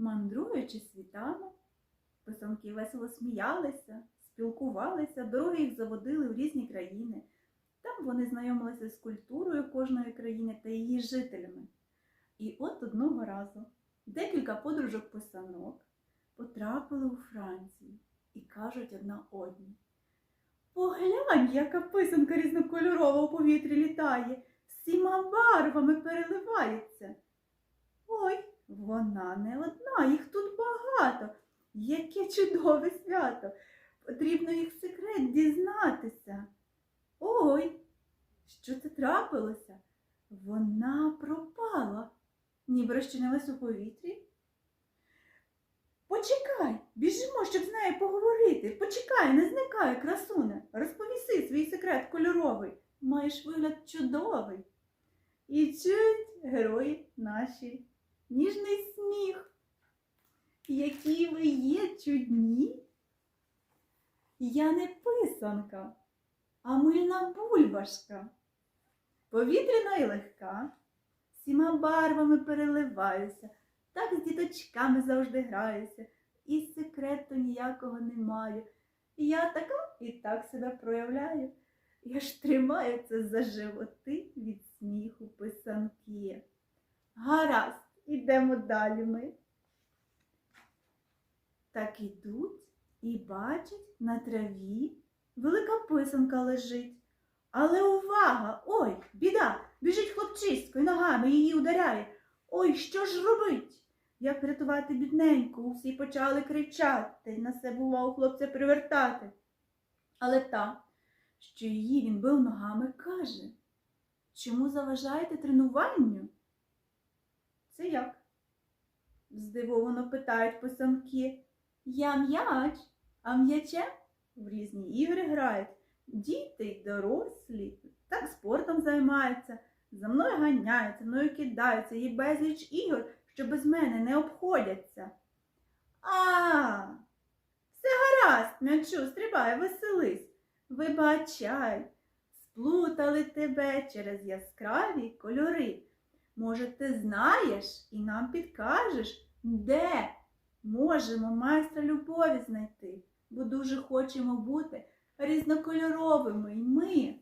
Мандруючи світами, писанки весело сміялися, спілкувалися, дороги їх заводили в різні країни. Там вони знайомилися з культурою кожної країни та її жителями. І от одного разу декілька подружок писанок потрапили у Францію і кажуть одна одній. Поглянь, яка писанка різнокольорова у повітрі літає, всіма барвами переливається. Вона не одна, їх тут багато. Яке чудове свято! Потрібно їх секрет дізнатися. Ой, що це трапилося? Вона пропала, ніби розчинилась у повітрі. Почекай, біжимо, щоб з нею поговорити. Почекай, не зникай, красуне. Розповіси свій секрет кольоровий. Маєш вигляд чудовий. І чують герої наші ніжний сміх. Які ви є чудні. Я не писанка, а мильна бульбашка. Повітряна і легка, всіма барвами переливаюся, так з діточками завжди граюся, і секрету ніякого не маю. Я така і так себе проявляю. Я ж тримаю це за животи від сміху писанки. Гаразд, ідемо далі ми. Так ідуть і бачать на траві велика писанка лежить. Але увага! Ой, біда! Біжить хлопчисько і ногами її ударяє. Ой, що ж робить? Як врятувати бідненьку? Усі почали кричати, на себе увагу хлопця привертати. Але та, що її він бив ногами, каже, чому заважаєте тренуванню? Це як? здивовано питають писанки. Я м'яч, а м'ячем в різні ігри грають. Діти й дорослі так спортом займаються, за мною ганяються, мною кидаються, є безліч ігор, що без мене не обходяться. А, все гаразд, м'ячу, стрибай, веселись. Вибачай, сплутали тебе через яскраві кольори. Може, ти знаєш і нам підкажеш, де можемо майстра любові знайти, бо дуже хочемо бути різнокольоровими й ми.